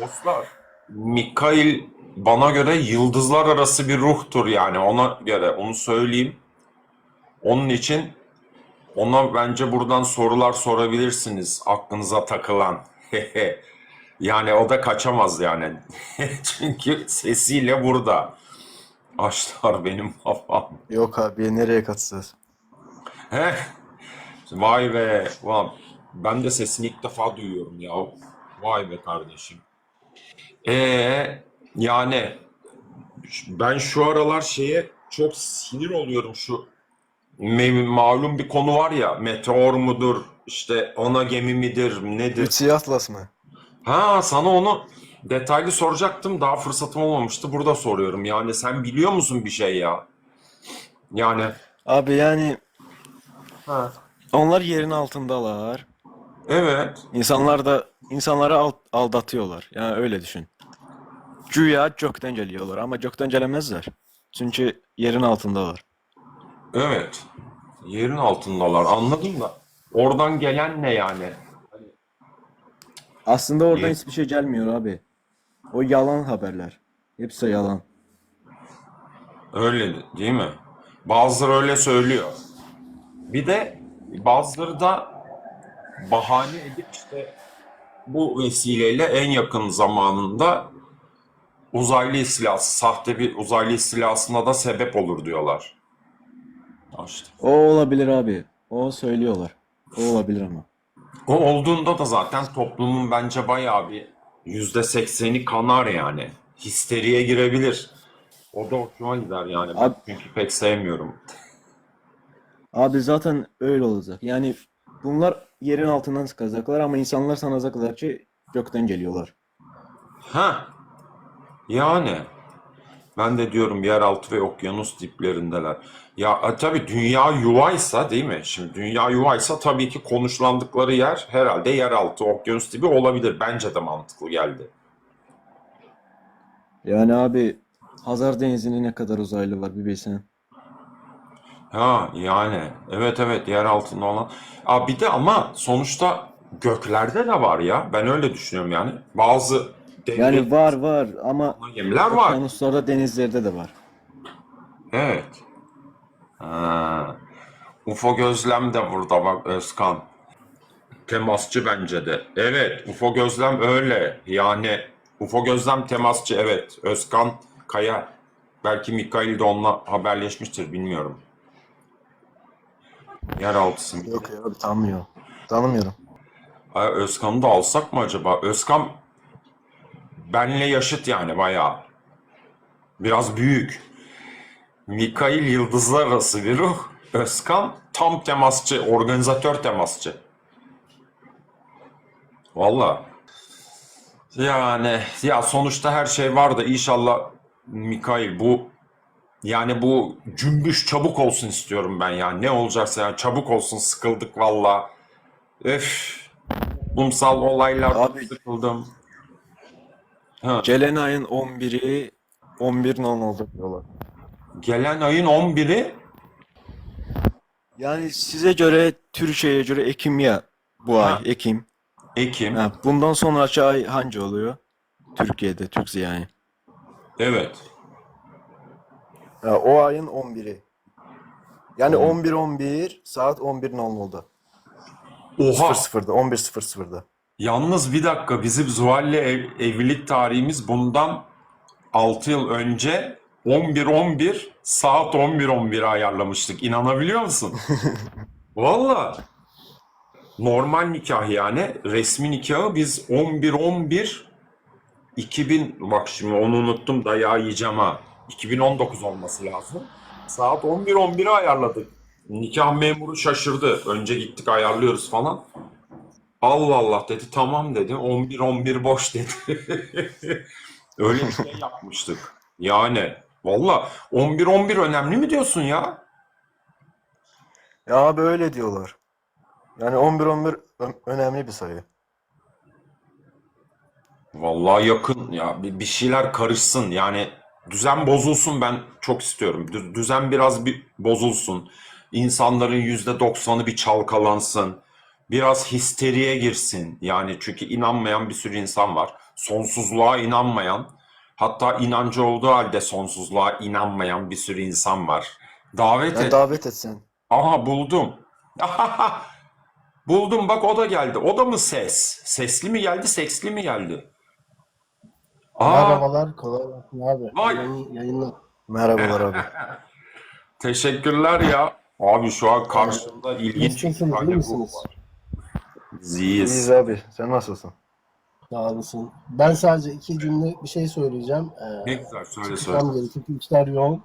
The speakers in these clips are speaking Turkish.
Dostlar, Mikail bana göre yıldızlar arası bir ruhtur yani ona göre onu söyleyeyim. Onun için ona bence buradan sorular sorabilirsiniz aklınıza takılan. Yani o da kaçamaz yani. Çünkü sesiyle burada. Aşlar benim babam. Yok abi nereye kaçacağız? Vay be. Ulan ben de sesini ilk defa duyuyorum ya. Vay be kardeşim. Ee, yani ben şu aralar şeye çok sinir oluyorum şu malum bir konu var ya meteor mudur işte ona gemi midir nedir Ütsi Atlas mı? ha sana onu detaylı soracaktım daha fırsatım olmamıştı burada soruyorum yani sen biliyor musun bir şey ya yani Abi yani ha. onlar yerin altındalar. Evet İnsanlar da insanları al- aldatıyorlar. Yani öyle düşün. Güya gökten geliyorlar ama gökten gelemezler. Çünkü yerin altındalar. evet yerin altındalar anladım da oradan gelen ne yani Aslında oradan Yer- hiçbir şey gelmiyor abi. O yalan haberler. Hepsi yalan. Öyle değil mi? Bazıları öyle söylüyor. Bir de bazıları da bahane edip işte bu vesileyle en yakın zamanında uzaylı istilası, sahte bir uzaylı istilasına da sebep olur diyorlar. İşte. O olabilir abi. O söylüyorlar. O olabilir ama. O olduğunda da zaten toplumun bence bayağı bir yüzde sekseni kanar yani. Histeriye girebilir. O da hoşuma gider yani. Ben Abi- çünkü pek sevmiyorum. Abi zaten öyle olacak. Yani bunlar yerin altından çıkacaklar ama insanlar sanacaklar ki gökten geliyorlar. Ha, yani ben de diyorum yeraltı ve okyanus diplerindeler. Ya e, tabii dünya yuvaysa değil mi? Şimdi dünya yuvaysa tabii ki konuşlandıkları yer herhalde yeraltı, okyanus dibi olabilir. Bence de mantıklı geldi. Yani abi Hazar Denizi'nin ne kadar uzaylı var bir bilsen. Ha yani evet evet yer altında olan. Aa, bir de ama sonuçta göklerde de var ya. Ben öyle düşünüyorum yani. Bazı devlet Yani var var ama gemiler var. okyanuslarda denizlerde de var. Evet. Ha. UFO gözlem de burada bak Özkan. Temasçı bence de. Evet, UFO gözlem öyle. Yani UFO gözlem temasçı evet. Özkan Kaya. Belki Mikail de onunla haberleşmiştir bilmiyorum. Yeraltısı mı? Yok ya abi tanımıyorum. Tanımıyorum. Ha, Özkan'ı da alsak mı acaba? Özkan benle yaşıt yani bayağı. Biraz büyük. Mikail yıldızlar arası bir ruh. Özkan tam temasçı, organizatör temasçı. Valla. Yani ya sonuçta her şey var da inşallah Mikail bu yani bu cümbüş çabuk olsun istiyorum ben ya. Ne olacaksa yani çabuk olsun sıkıldık valla. Öf. Toplumsal olaylar Abi- sıkıldım. Ha, Gelen ayın 11'i 11 non oldu diyorlar. gelen ayın 11'i Yani size göre Türkiye'ye göre Ekim ya bu Ha. ay Ekim. Ekim. Ha, bundan sonraki ay hangi oluyor? Türkiye'de, Türkçe yani. Evet. Ya, o ayın 11'i. Yani Hmm. 11-11 saat 11 oldu. Oha. 00'da 11.00'da. Yalnız bir dakika bizim Zuhal'le ev- evlilik tarihimiz bundan 6 yıl önce 11-11 saat 11-11'e ayarlamıştık. İnanabiliyor musun? Valla. Normal nikah yani. Resmi nikahı biz 11-11 2000 bak şimdi onu unuttum dayağı yiyeceğim ha. 2019 olması lazım. Saat 11-11'e ayarladık. Nikah memuru şaşırdı. Önce gittik ayarlıyoruz falan. Allah Allah dedi tamam dedi 11 11 boş dedi. Öyle bir şey yapmıştık. Yani valla 11 11 önemli mi diyorsun ya? Ya abi öyle diyorlar. Yani 11-11 ö- önemli bir sayı. Vallahi yakın ya bir, bir şeyler karışsın yani düzen bozulsun ben çok istiyorum. Dü- Düzen biraz bir bozulsun. İnsanların yüzde doksanı bir çalkalansın. biraz histeriye girsin. Yani çünkü inanmayan bir sürü insan var. Sonsuzluğa inanmayan, hatta inancı olduğu halde sonsuzluğa inanmayan bir sürü insan var. Davet Ya et. davet etsen. Aha buldum. Buldum bak o da geldi. O da mı ses? Sesli mi geldi, seksli mi geldi? Aa, Merhabalar, kolay gelsin abi. Vay. Yayın, yayınlar. Merhabalar abi. teşekkürler ya. Abi şu an karşımda ilginç bir Nasılsınız, tane ruh misiniz? var. İyiyiz Ziyiz. abi. Sen nasılsın? Sağ olasın. Ben sadece iki cümle bir şey söyleyeceğim. Ne Ee, güzel söyle söyle. çıkmam gerekiyor çünkü işler yoğun.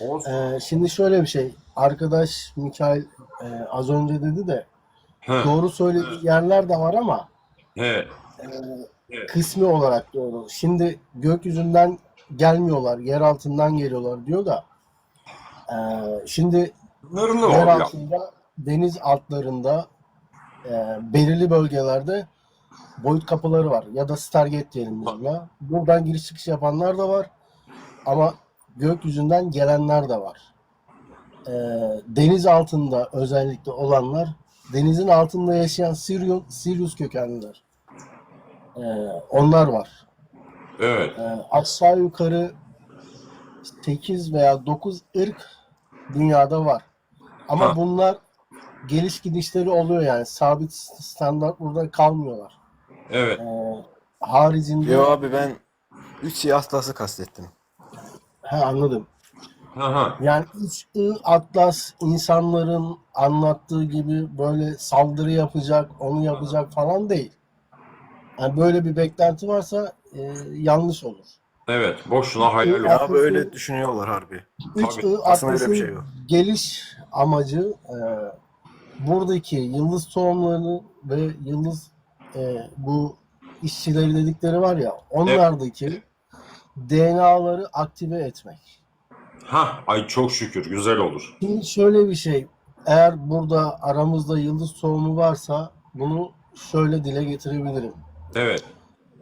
Olsun. Ee, şimdi şöyle bir şey. Arkadaş Mikail e, az önce dedi de He, doğru söylediği yerler de var ama he, kısmi olarak doğru. Şimdi gökyüzünden gelmiyorlar, yer altından geliyorlar diyor da e, şimdi Sınırlı yer ya. altında, deniz altlarında e, belirli bölgelerde boyut kapıları var ya da Stargate diyelim biz buna. Buradan giriş çıkış yapanlar da var ama gökyüzünden gelenler de var. E, deniz altında özellikle olanlar denizin altında yaşayan Sirius, Sirius kökenliler. E, onlar var. Evet. E, aşağı yukarı 8 veya 9 ırk dünyada var. Ama Ha. bunlar geliş gidişleri oluyor yani. Sabit standart burada kalmıyorlar. Evet. E, haricinde Yo abi ben 3 siyah atlası kastettim. He, anladım. Ha, ha. Yani 3I Atlas insanların anlattığı gibi böyle saldırı yapacak, onu yapacak falan değil. Yani böyle bir beklenti varsa e, yanlış olur. Evet. Boşuna hayal Ya oldu. Abi öyle düşünüyorlar harbi. 3I Aslında öyle bir şey yok. geliş amacı e, buradaki yıldız tohumlarını ve yıldız e, bu işçileri dedikleri var ya onlardaki DNA'ları aktive etmek. Ha, ay çok şükür güzel olur. Şimdi şöyle bir şey, eğer burada aramızda yıldız tohumu varsa bunu şöyle dile getirebilirim. Evet.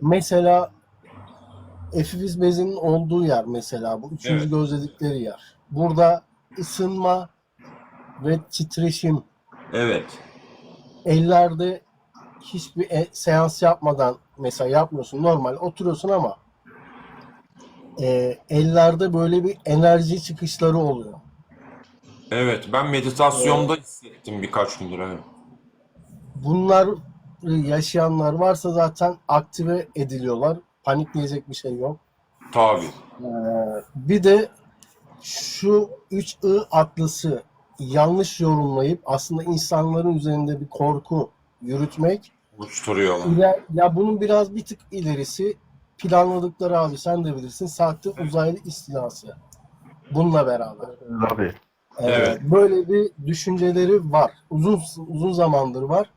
Mesela efifiz bezinin olduğu yer mesela bu üçüncü Evet. gözledikleri yer. Burada ısınma ve titreşim Evet. ellerde hiçbir e- seans yapmadan mesela yapmıyorsun normal oturuyorsun ama e, ellerde böyle bir enerji çıkışları oluyor. Evet. Ben meditasyonda hissettim birkaç gündür. Evet. Bunlar yaşayanlar varsa zaten aktive ediliyorlar. Panikleyecek bir şey yok. Tabii. Ee, bir de şu 3I atlısı yanlış yorumlayıp aslında insanların üzerinde bir korku yürütmek Uçturuyorlar. İler, ya bunun biraz bir tık ilerisi planladıkları abi sen de bilirsin sahte uzaylı istilası. Bununla beraber. Abi. Ee, Evet. Böyle bir düşünceleri var. Uzun uzun zamandır var.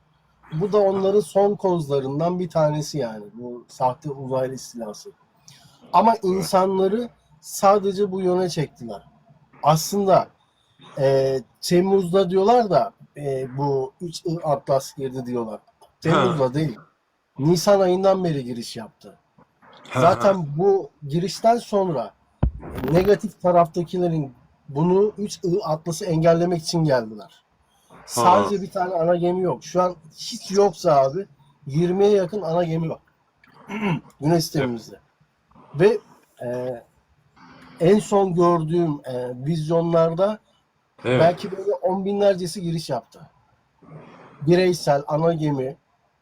Bu da onların son kozlarından bir tanesi yani bu sahte uzaylı istilası. Ama insanları sadece bu yöne çektiler. Aslında e, Temmuz'da diyorlar da e, bu 3 Atlas girdi diyorlar. Temmuz'da değil. Nisan ayından beri giriş yaptı. Zaten bu girişten sonra negatif taraftakilerin bunu 3 I Atlas'ı engellemek için geldiler. Sadece bir tane ana gemi yok. Şu an hiç yoksa abi 20'ye yakın ana gemi var. Güneş sistemimizde. Ve e, en son gördüğüm e, vizyonlarda Evet. belki böyle on binlercesi giriş yaptı. Bireysel ana gemi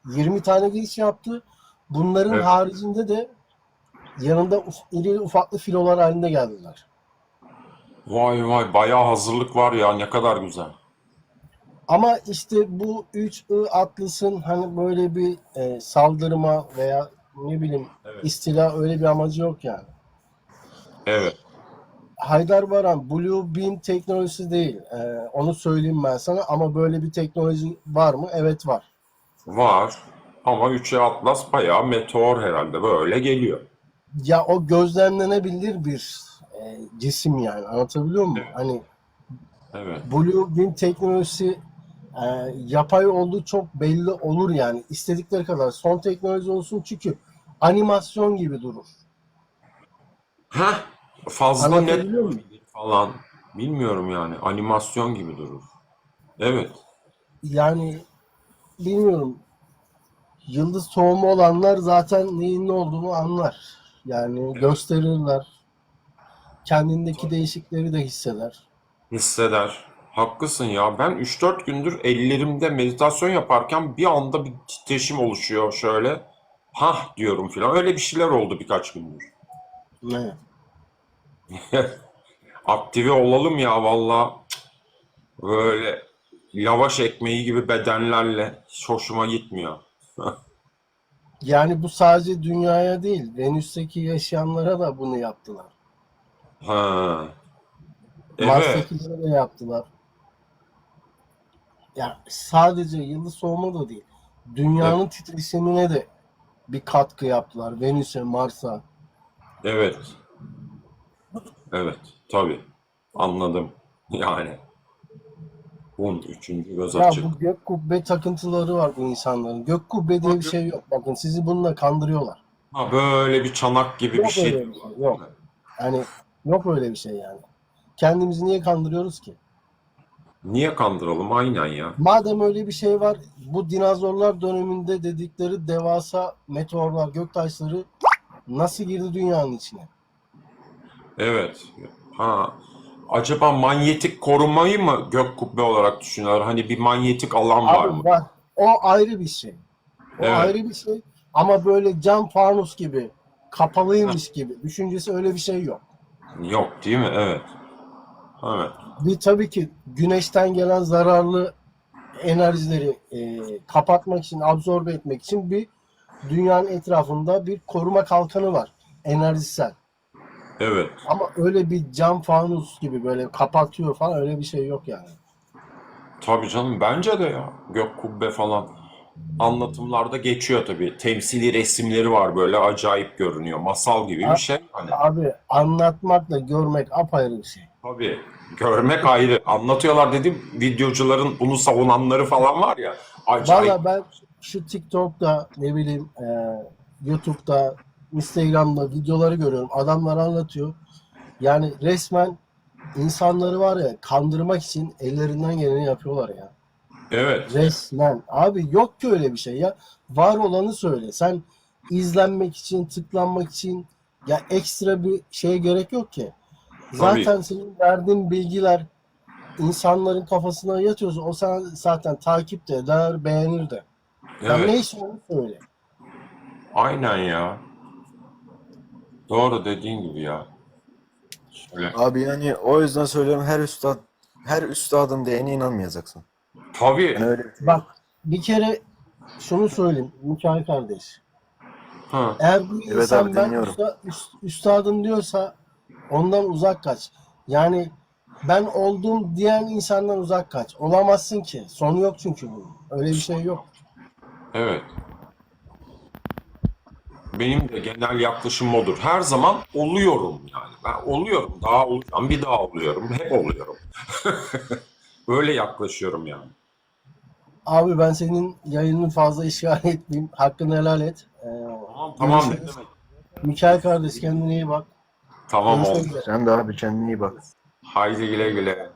20 tane giriş yaptı. Bunların Evet. haricinde de yanında uf- iri ufaklı filolar halinde geldiler. Vay vay bayağı hazırlık var ya ne kadar güzel. Ama işte bu 3I Atlas'ın hani böyle bir e, saldırma veya ne bileyim Evet. istila öyle bir amacı yok yani. Evet. Haydar Baran Blue Beam teknolojisi değil. E, onu söyleyeyim ben sana ama böyle bir teknoloji var mı? Evet var. Var. Ama 3'e Atlas bayağı meteor herhalde böyle geliyor. Ya o gözlemlenebilir bir e, cisim yani. Anlatabiliyor muyum? Hani Evet. Blue Beam teknolojisi e, yapay olduğu çok belli olur yani. İstedikleri kadar son teknoloji olsun çünkü animasyon gibi durur. Heh, fazla net falan. Bilmiyorum yani. Animasyon gibi durur. Evet. Yani bilmiyorum. Yıldız tohumu olanlar zaten neyin ne olduğunu anlar. Yani gösterirler. Kendindeki değişikleri de hisseder. Hisseder. Haklısın ya. Ben 3-4 gündür ellerimde meditasyon yaparken bir anda bir titreşim oluşuyor şöyle. Hah diyorum filan. Öyle bir şeyler oldu birkaç gündür. Ne? Aktive olalım ya valla. Böyle lavaş ekmeği gibi bedenlerle hiç hoşuma gitmiyor. Yani bu sadece dünyaya değil, Venüs'teki yaşayanlara da bunu yaptılar. Ha. Evet. Mars'takilere de yaptılar. Ya sadece yıldız soğuma da değil. Dünyanın titreşimine de bir katkı yaptılar. Venüs'e, Mars'a. Evet. Evet. Tabii. Anladım. Yani. Bunun üçüncü göz Ya açık. bu gök kubbe takıntıları var bu insanların. Gök kubbe diye bir şey yok. Bakın sizi bununla kandırıyorlar. Ha, böyle bir çanak gibi bir Yok şey. öyle bir şey. Yok. Yani yok öyle bir şey yani. Kendimizi niye kandırıyoruz ki? Niye kandıralım? Aynen ya. Madem öyle bir şey var, bu dinozorlar döneminde dedikleri devasa meteorlar, göktaşları nasıl girdi dünyanın içine? Evet. Ha. Acaba manyetik korumayı mı gök kubbe olarak düşünüyorlar? Hani bir manyetik alan var mı? Var. O ayrı bir şey. O Evet. ayrı bir şey. Ama böyle cam fanus gibi, kapalıymış gibi. Düşüncesi öyle bir şey yok. Yok değil mi? Evet. Evet. Bir tabii ki güneşten gelen zararlı enerjileri e, kapatmak için, absorbe etmek için bir dünyanın etrafında bir koruma kalkanı var. Enerjisel. Evet. Ama öyle bir cam fanus gibi böyle kapatıyor falan öyle bir şey yok yani. Tabii canım bence de ya. Gök kubbe falan anlatımlarda geçiyor tabii. Temsili resimleri var böyle acayip görünüyor. Masal gibi bir şey. Hani Abi anlatmakla görmek apayrı bir şey. Tabii görmek ayrı. Anlatıyorlar dedim videocuların bunu savunanları falan var ya. Acayip. Valla ben şu TikTok'ta ne bileyim e, YouTube'da Instagram'da videoları görüyorum. Adamlar anlatıyor. Yani resmen insanları var ya kandırmak için ellerinden geleni yapıyorlar ya. Evet. Resmen. Abi yok ki öyle bir şey ya. Var olanı söyle. Sen izlenmek için, tıklanmak için ya ekstra bir şeye gerek yok ki. Zaten senin verdiğin bilgiler insanların kafasına yatıyorsa o sana zaten takip de eder, beğenir de. Ya Evet. neyse onu söyle. Aynen ya. Doğru dediğin gibi ya. Şöyle. Abi yani o yüzden söylüyorum her üstad her üstadın diyene inanmayacaksın. Tabii. Yani öyle bir şey. Bak bir kere şunu söyleyeyim Mikail kardeş. Ha. Eğer bu Evet insan abi, ben dinliyorum. üsta- üst- üstadım diyorsa ondan uzak kaç. Yani ben oldum diyen insandan uzak kaç. Olamazsın ki. Sonu yok çünkü bunun. Öyle bir şey yok. Evet. Benim de genel yaklaşım odur. Her zaman oluyorum yani. Ben oluyorum. Daha olacağım. Bir daha oluyorum. Hep oluyorum. Böyle yaklaşıyorum yani. Abi ben senin yayınını fazla işgal etmeyeyim. Hakkını helal et. Ee, Tamam tamam ne demek. Mikail kardeş kendine iyi bak. Tamam oldu. Sen de abi kendine iyi bak. Haydi güle güle.